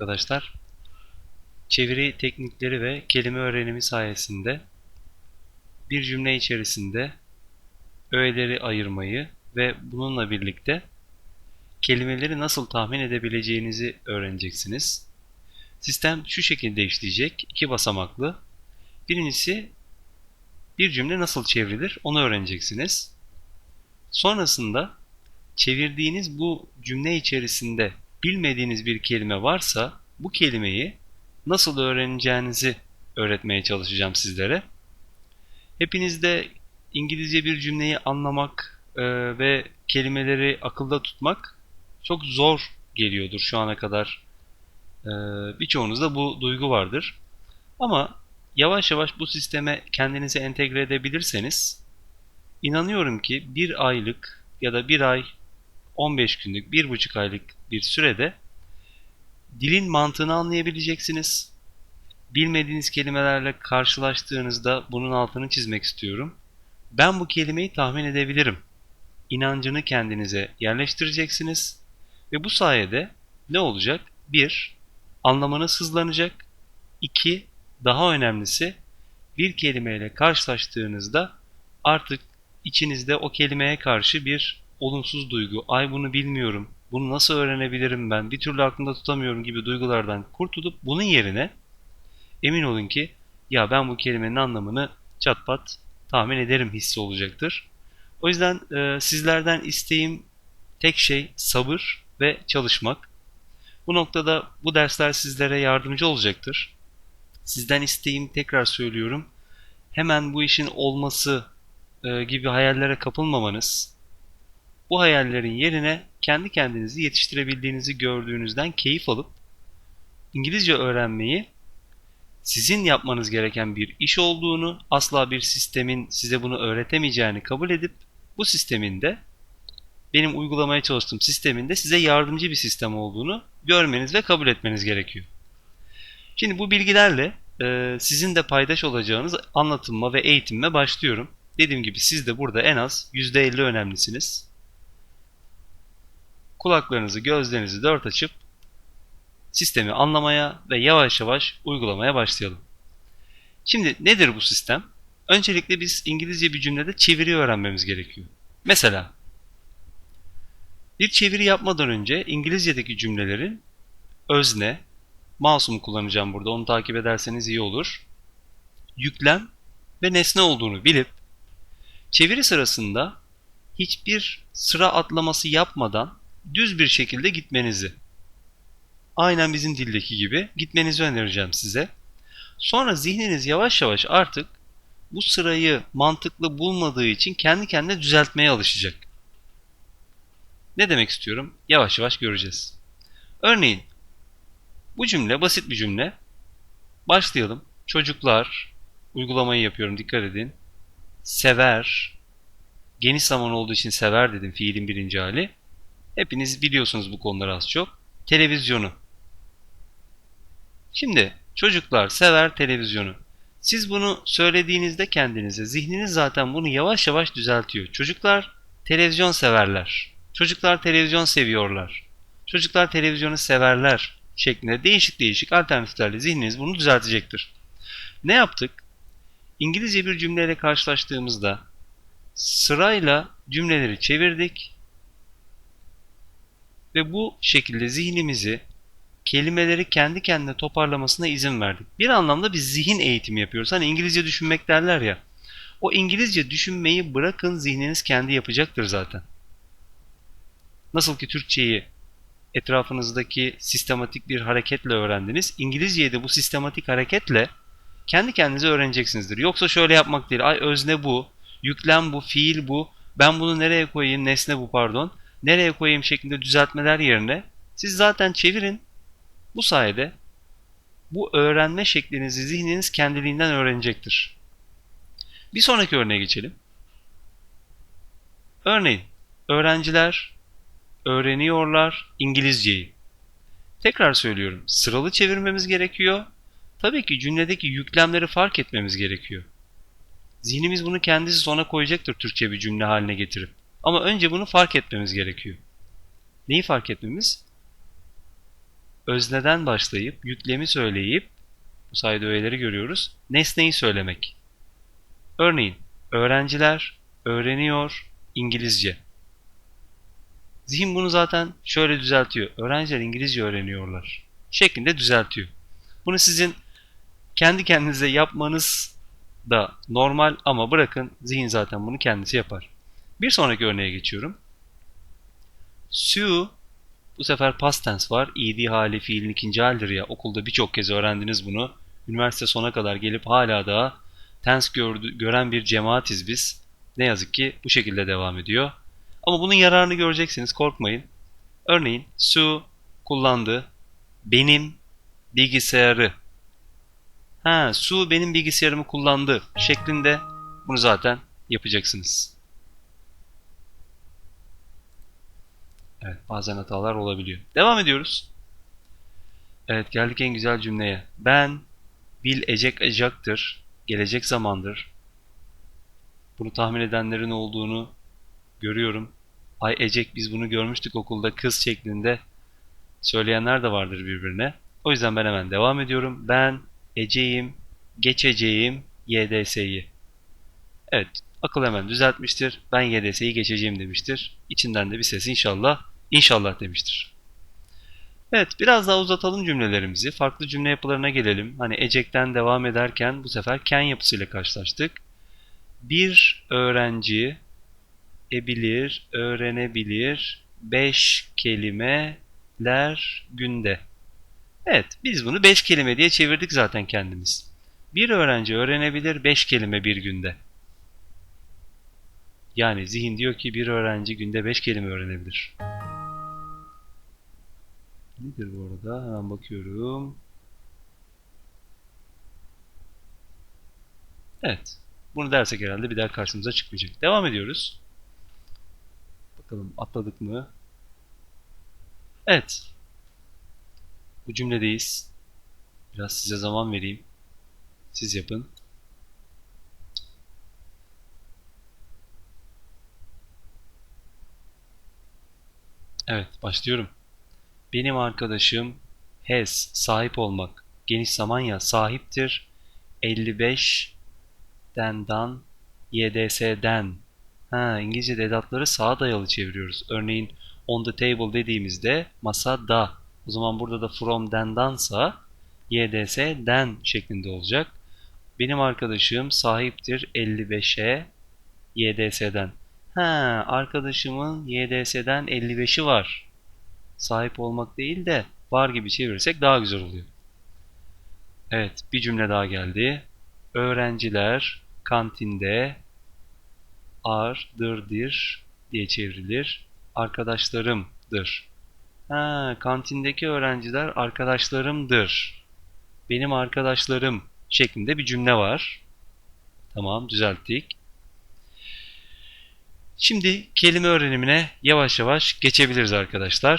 arkadaşlar. Çeviri teknikleri ve kelime öğrenimi sayesinde bir cümle içerisinde öğeleri ayırmayı ve bununla birlikte kelimeleri nasıl tahmin edebileceğinizi öğreneceksiniz. Sistem şu şekilde işleyecek. iki basamaklı. Birincisi bir cümle nasıl çevrilir onu öğreneceksiniz. Sonrasında çevirdiğiniz bu cümle içerisinde bilmediğiniz bir kelime varsa bu kelimeyi nasıl öğreneceğinizi öğretmeye çalışacağım sizlere. Hepinizde İngilizce bir cümleyi anlamak e, ve kelimeleri akılda tutmak çok zor geliyordur şu ana kadar. E, birçoğunuzda bu duygu vardır. Ama yavaş yavaş bu sisteme kendinizi entegre edebilirseniz inanıyorum ki bir aylık ya da bir ay 15 günlük, bir buçuk aylık bir sürede dilin mantığını anlayabileceksiniz. Bilmediğiniz kelimelerle karşılaştığınızda bunun altını çizmek istiyorum. Ben bu kelimeyi tahmin edebilirim. İnancını kendinize yerleştireceksiniz ve bu sayede ne olacak? 1. Anlamanız hızlanacak. 2. Daha önemlisi bir kelimeyle karşılaştığınızda artık içinizde o kelimeye karşı bir olumsuz duygu, ay bunu bilmiyorum, bunu nasıl öğrenebilirim ben, bir türlü aklımda tutamıyorum gibi duygulardan kurtulup bunun yerine emin olun ki ya ben bu kelimenin anlamını çat pat tahmin ederim hissi olacaktır. O yüzden e, sizlerden isteğim tek şey sabır ve çalışmak. Bu noktada bu dersler sizlere yardımcı olacaktır. Sizden isteğim tekrar söylüyorum. Hemen bu işin olması e, gibi hayallere kapılmamanız, bu hayallerin yerine kendi kendinizi yetiştirebildiğinizi gördüğünüzden keyif alıp İngilizce öğrenmeyi sizin yapmanız gereken bir iş olduğunu, asla bir sistemin size bunu öğretemeyeceğini kabul edip bu sistemin de benim uygulamaya çalıştığım sistemin de size yardımcı bir sistem olduğunu görmeniz ve kabul etmeniz gerekiyor. Şimdi bu bilgilerle e, sizin de paydaş olacağınız anlatımma ve eğitimime başlıyorum. Dediğim gibi siz de burada en az %50 önemlisiniz. Kulaklarınızı, gözlerinizi dört açıp sistemi anlamaya ve yavaş yavaş uygulamaya başlayalım. Şimdi nedir bu sistem? Öncelikle biz İngilizce bir cümlede çeviri öğrenmemiz gerekiyor. Mesela bir çeviri yapmadan önce İngilizce'deki cümlelerin özne, mouse'umu kullanacağım burada onu takip ederseniz iyi olur. Yüklem ve nesne olduğunu bilip çeviri sırasında hiçbir sıra atlaması yapmadan düz bir şekilde gitmenizi aynen bizim dildeki gibi gitmenizi önereceğim size. Sonra zihniniz yavaş yavaş artık bu sırayı mantıklı bulmadığı için kendi kendine düzeltmeye alışacak. Ne demek istiyorum? Yavaş yavaş göreceğiz. Örneğin bu cümle basit bir cümle. Başlayalım. Çocuklar uygulamayı yapıyorum dikkat edin. Sever geniş zaman olduğu için sever dedim fiilin birinci hali. Hepiniz biliyorsunuz bu konuları az çok. Televizyonu. Şimdi çocuklar sever televizyonu. Siz bunu söylediğinizde kendinize zihniniz zaten bunu yavaş yavaş düzeltiyor. Çocuklar televizyon severler. Çocuklar televizyon seviyorlar. Çocuklar televizyonu severler şeklinde değişik değişik alternatiflerle zihniniz bunu düzeltecektir. Ne yaptık? İngilizce bir cümleyle karşılaştığımızda sırayla cümleleri çevirdik ve bu şekilde zihnimizi kelimeleri kendi kendine toparlamasına izin verdik. Bir anlamda biz zihin eğitimi yapıyoruz. Hani İngilizce düşünmek derler ya. O İngilizce düşünmeyi bırakın zihniniz kendi yapacaktır zaten. Nasıl ki Türkçeyi etrafınızdaki sistematik bir hareketle öğrendiniz. İngilizceyi de bu sistematik hareketle kendi kendinize öğreneceksinizdir. Yoksa şöyle yapmak değil. Ay özne bu, yüklem bu, fiil bu. Ben bunu nereye koyayım? Nesne bu pardon. Nereye koyayım şeklinde düzeltmeler yerine siz zaten çevirin. Bu sayede bu öğrenme şeklinizi zihniniz kendiliğinden öğrenecektir. Bir sonraki örneğe geçelim. Örneğin öğrenciler öğreniyorlar İngilizceyi. Tekrar söylüyorum sıralı çevirmemiz gerekiyor. Tabii ki cümledeki yüklemleri fark etmemiz gerekiyor. Zihnimiz bunu kendisi sona koyacaktır Türkçe bir cümle haline getirip. Ama önce bunu fark etmemiz gerekiyor. Neyi fark etmemiz? özneden başlayıp yüklemi söyleyip bu sayede öğeleri görüyoruz. Nesneyi söylemek. Örneğin öğrenciler öğreniyor İngilizce. Zihin bunu zaten şöyle düzeltiyor. Öğrenciler İngilizce öğreniyorlar şeklinde düzeltiyor. Bunu sizin kendi kendinize yapmanız da normal ama bırakın zihin zaten bunu kendisi yapar. Bir sonraki örneğe geçiyorum. Sue bu sefer past tense var. ed hali fiilin ikinci halidir ya. Okulda birçok kez öğrendiniz bunu. Üniversite sona kadar gelip hala da tense gördü, gören bir cemaatiz biz. Ne yazık ki bu şekilde devam ediyor. Ama bunun yararını göreceksiniz korkmayın. Örneğin Sue kullandı. Benim bilgisayarı. Ha, Sue benim bilgisayarımı kullandı şeklinde bunu zaten yapacaksınız. Evet bazen hatalar olabiliyor. Devam ediyoruz. Evet geldik en güzel cümleye. Ben bil ecek ecaktır. Gelecek zamandır. Bunu tahmin edenlerin olduğunu görüyorum. Ay ecek biz bunu görmüştük okulda kız şeklinde söyleyenler de vardır birbirine. O yüzden ben hemen devam ediyorum. Ben eceğim, geçeceğim YDS'yi. Evet akıl hemen düzeltmiştir. Ben YDS'yi geçeceğim demiştir. İçinden de bir ses inşallah, inşallah demiştir. Evet biraz daha uzatalım cümlelerimizi. Farklı cümle yapılarına gelelim. Hani ecekten devam ederken bu sefer ken yapısıyla karşılaştık. Bir öğrenci ebilir, öğrenebilir 5 kelimeler günde. Evet, biz bunu 5 kelime diye çevirdik zaten kendimiz. Bir öğrenci öğrenebilir 5 kelime bir günde. Yani zihin diyor ki bir öğrenci günde 5 kelime öğrenebilir. Nedir bu arada? Hemen bakıyorum. Evet. Bunu dersek herhalde bir daha karşımıza çıkmayacak. Devam ediyoruz. Bakalım atladık mı? Evet. Bu cümledeyiz. Biraz size zaman vereyim. Siz yapın. Evet, başlıyorum. Benim arkadaşım has, sahip olmak. Geniş zaman ya, sahiptir. 55 dendan YDS'den. Ha, İngilizce edatları sağa dayalı çeviriyoruz. Örneğin on the table dediğimizde masada. O zaman burada da from dendansa YDS den şeklinde olacak. Benim arkadaşım sahiptir 55'e YDS'den. Ha, arkadaşımın YDS'den 55'i var. Sahip olmak değil de var gibi çevirirsek daha güzel oluyor. Evet, bir cümle daha geldi. Öğrenciler kantinde ardırdır diye çevrilir. Arkadaşlarımdır. Ha, kantindeki öğrenciler arkadaşlarımdır. Benim arkadaşlarım şeklinde bir cümle var. Tamam, düzelttik. Şimdi kelime öğrenimine yavaş yavaş geçebiliriz arkadaşlar.